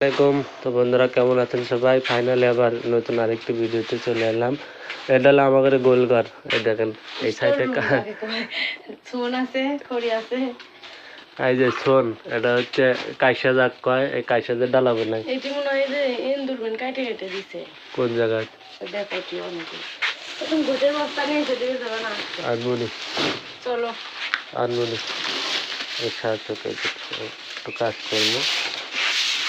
আসসালামাইকুম তো বন্ধুরা কেমন আছেন সবাই? ফাইনালি আবার নতুন আরেকটি ভিডিওতে চলে এলাম। এটা হলো আমাদের গোলঘর। এই দেখেন এই সাইডে চুন আছে খড়ি আছে। এই যে শোন এটা হচ্ছে কাইসা জাগ কয় এই কাইসা যে ডালাবে এটি মনে হয় যে ইন্দুরবেন কাটে কেটে দিছে। কোন জায়গায়? দেখো কি অনেকে। এখন গোটের বস্তা নিয়ে এসে দিয়ে যাবে না। আনমুনি। চলো। আনমুনি। এর সাহায্য করে দিতে- একটু কাজ করব।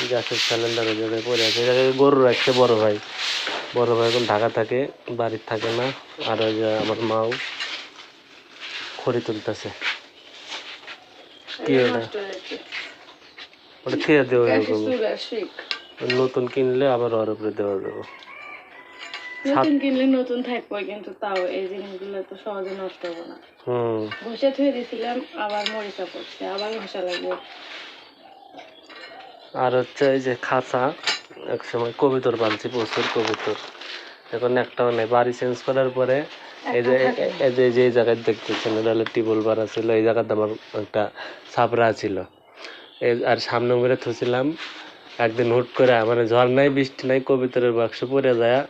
গ্যাসের সিলিন্ডার ওই জায়গায় পড়ে আছে। জায়গায় গরু রাখছে বড় ভাই। বড় ভাই এখন ঢাকা থাকে বাড়ির থাকে না। আর ওই যে আমার মাও খড়ি তুলতেছে। কি ওটা খেয়ে শিক নতুন কিনলে আবার ওর উপরে দেওয়া যাবে নতুন কিনলে নতুন থাকব কিন্তু তাও এই জিনিসগুলো তো সহজে নষ্ট হবে না। হুম। ঘষে থুয়ে দিছিলাম আবার মরিচা পড়ছে আবার ঘষা লাগবে। আর হচ্ছে এই যে খাঁচা এক সময় কবিতর বানছি প্রচুর কবিতর। এখন একটাও নেই বাড়ি চেঞ্জ করার পরে এই যে এই যে যে জায়গায় দেখতেছেন এটা হলো টিবল বাড়া ছিল এই জায়গাতে আমার একটা ছাপড়া ছিল। এই আর সামনে করে থুছিলাম একদিন হুট করে মানে ঝড় নাই বৃষ্টি নাই কবিতরের বাক্স পড়ে যায়।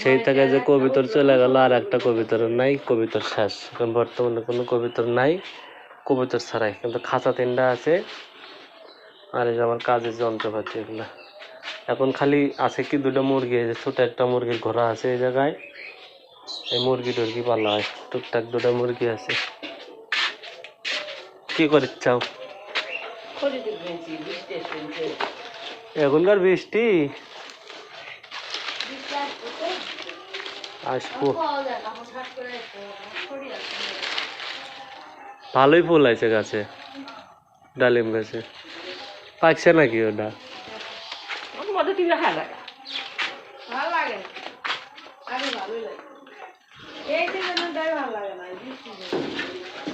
সেই থেকে যে কবিতর। চলে গেল আর একটা কবিতর নাই কবিতর শেষ। এখন বর্তমানে কোনো কবিতর নাই কবিতর ছাড়াই। কিন্তু খাঁচা তিনটা আছে আর এই যে আমার কাজের যন্ত্রপাতি এগুলো। এখন খালি আছে কি দুটো মুরগি, এই যে ছোট একটা মুরগির ঘোড়া আছে এই জায়গায়। এই মুরগি টুরগি পালা হয়, টুকটাক দুটো মুরগি আছে। কি করে চাও? এখনকার বৃষ্টি? আসব। ভালোই ফুল আছে গাছে, ডালিম গাছে। পাকছে নাকি ওটা? মধ্যে টিভি লাগে ভালো লাগে। আরে ভালোই লাগে। এই সিজনের ভালো লাগে না বৃষ্টির জন্য।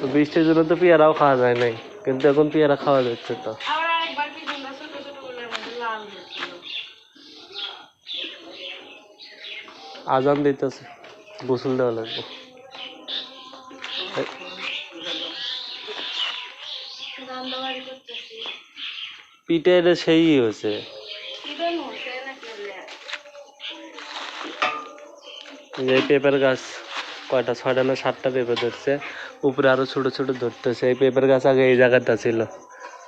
তো বৃষ্টির জন্য তো পেয়ারাও খাওয়া যায় নাই কিন্তু এখন পেয়ারা খাওয়া যাচ্ছে তো। আবার আরেকবার কি ছোট ছোটগুলোর মধ্যে লাল আজান দিতেছে গোসল দেওয়া লাগবে। রান্না বাড়ি করতেছি। এটা সেই হয়েছে। এই পেঁপের গাছ কয়টা, ছয়টা না সাতটা পেঁপে ধরছে, উপরে আরও ছোট ছোট ধরতেছে। এই পেঁপের গাছ আগে এই জায়গাটা ছিল।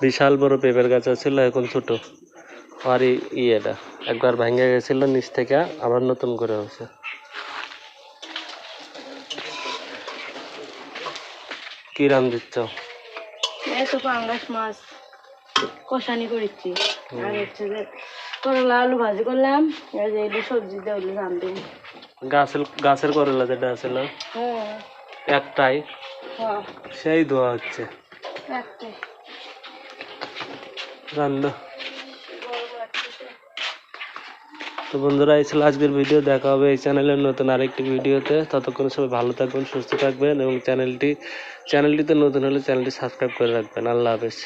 বিশাল বড় পেঁপের গাছ ছিল এখন ছোট। আর ইয়েটা একবার ভেঙে গেছিল নিচ থেকে, আবার নতুন করে হয়েছে। কি রান দিচ্ছ? এই তো পাঙ্গাস মাছ। কষানি করেছি। আর হচ্ছে যে করলা আলু ভাজি করলাম। এই যে এগুলো সবজি দিয়ে ওগুলো রান্ধুন গাছের গাছের করলা যেটা আছিল হ্যাঁ একটাই? হ্যাঁ। সেই ধোয়া হচ্ছে। একটাই। রান্না তো বন্ধুরা এই ছিল আজকের ভিডিও। দেখা হবে এই চ্যানেলের নতুন আরেকটি ভিডিওতে। ততক্ষণ সবাই ভালো থাকবেন সুস্থ থাকবেন এবং চ্যানেলটি চ্যানেলটিতে নতুন হলে চ্যানেলটি সাবস্ক্রাইব করে রাখবেন। আল্লাহ হাফেজ।